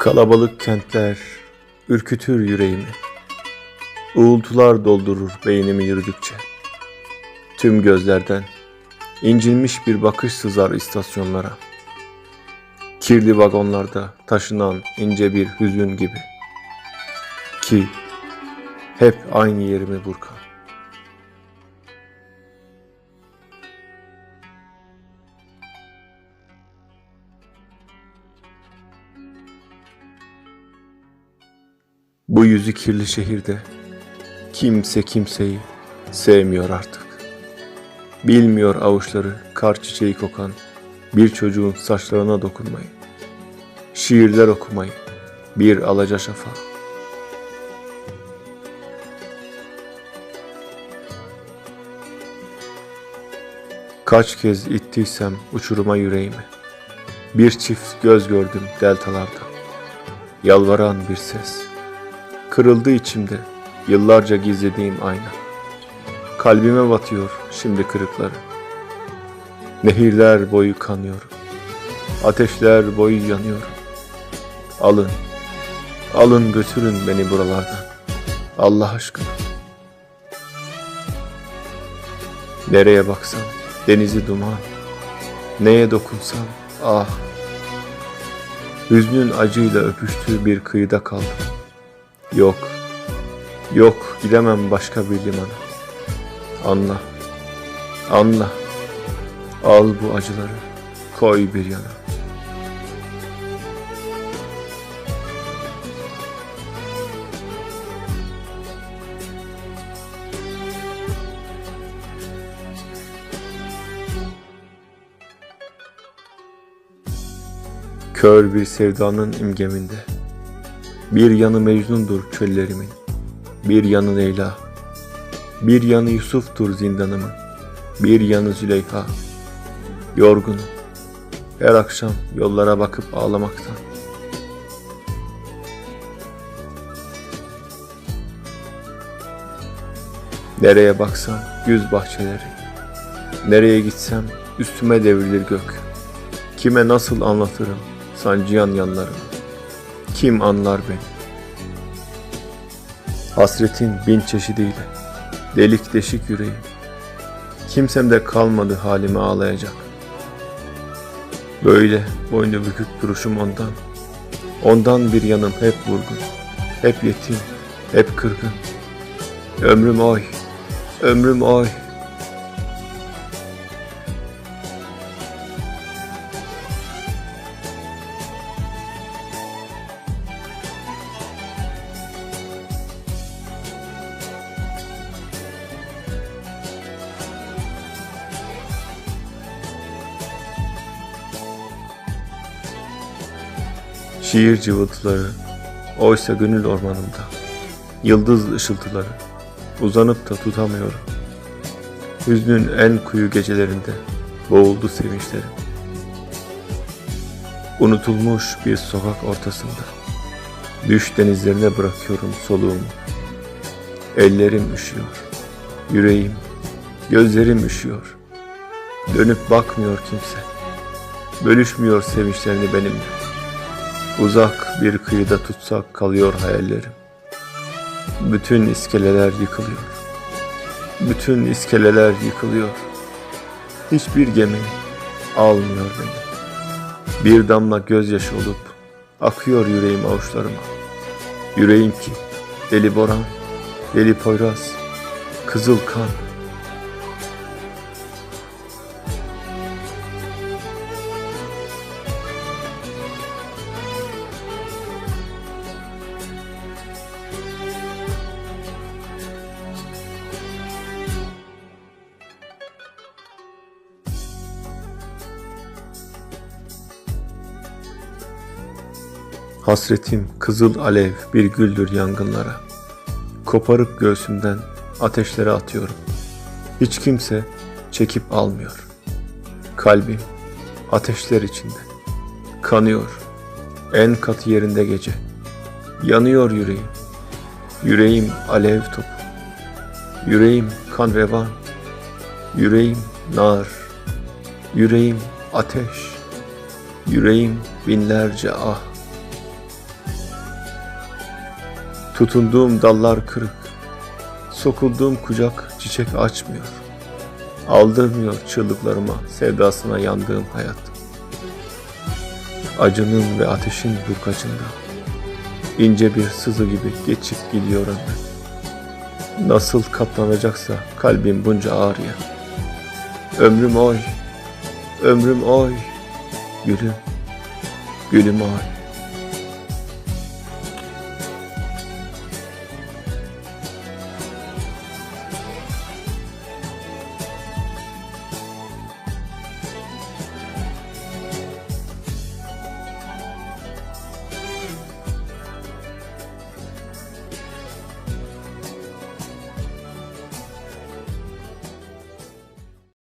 Kalabalık kentler ürkütür yüreğimi. Uğultular doldurur beynimi yürüdükçe. Tüm gözlerden incinmiş bir bakış sızar istasyonlara. Kirli vagonlarda taşınan ince bir hüzün gibi. Ki hep aynı yerimi burkan. Bu yüzü kirli şehirde kimse kimseyi sevmiyor artık. Bilmiyor avuçları kar çiçeği kokan bir çocuğun saçlarına dokunmayı. Şiirler okumayı bir alaca şafağı. Kaç kez ittiysem uçuruma yüreğimi. Bir çift göz gördüm deltalarda. Yalvaran bir ses. Kırıldı içimde yıllarca gizlediğim ayna. Kalbime batıyor şimdi kırıkları. Nehirler boyu kanıyorum. Ateşler boyu yanıyorum. Alın, alın götürün beni buralardan. Allah aşkına. Nereye baksam denizi duman. Neye dokunsam ah. Hüznün acıyla öpüştüğü bir kıyıda kaldım. Yok, yok gidemem başka bir limana. Anla, anla. Al bu acıları, koy bir yana. Kör bir sevdanın imgeminde. Bir yanı Mecnun'dur çöllerimin, bir yanı Leyla. Bir yanı Yusuf'tur zindanımın, bir yanı Züleyha. Yorgunum, her akşam yollara bakıp ağlamaktan. Nereye baksam güz bahçeleri, nereye gitsem üstüme devrilir gök. Kime nasıl anlatırım sancıyan yanlarımı, kim anlar beni? Hasretin bin çeşidiyle, delik deşik yüreğim. Kimsemde kalmadı halime ağlayacak. Böyle boynu bükük duruşum ondan. Ondan bir yanım hep vurgun, hep yetim, hep kırgın. Ömrüm oy, ömrüm oy. Şiir cıvıltıları, oysa gönül ormanımda. Yıldız ışıltıları, uzanıp da tutamıyorum. Hüznün en kuyu gecelerinde boğuldu sevinçlerim. Unutulmuş bir sokak ortasında. Düş denizlerine bırakıyorum soluğumu. Ellerim üşüyor, yüreğim, gözlerim üşüyor. Dönüp bakmıyor kimse. Bölüşmüyor sevinçlerini benimle. Uzak bir kıyıda tutsak kalıyor hayallerim. Bütün iskeleler yıkılıyor. Bütün iskeleler yıkılıyor. Hiçbir gemi almıyor beni. Bir damla gözyaşı olup akıyor yüreğim avuçlarıma. Yüreğim ki deli boran, deli poyraz, kızıl kan. Hasretim kızıl alev bir güldür yangınlara. Koparıp göğsümden ateşlere atıyorum. Hiç kimse çekip almıyor. Kalbim ateşler içinde. Kanıyor. En katı yerinde gece. Yanıyor yüreğim. Yüreğim alev topu. Yüreğim kan revan. Yüreğim nar. Yüreğim ateş. Yüreğim binlerce ah. Tutunduğum dallar kırık. Sokulduğum kucak çiçek açmıyor. Aldırmıyor çığlıklarıma, sevdasına yandığım hayat. Acının ve ateşin burkacında. ince bir sızı gibi geçip gidiyor ömrüm. Nasıl katlanacaksa kalbim bunca ağrıya. Ömrüm oy, ömrüm oy, gülüm, gülüm oy.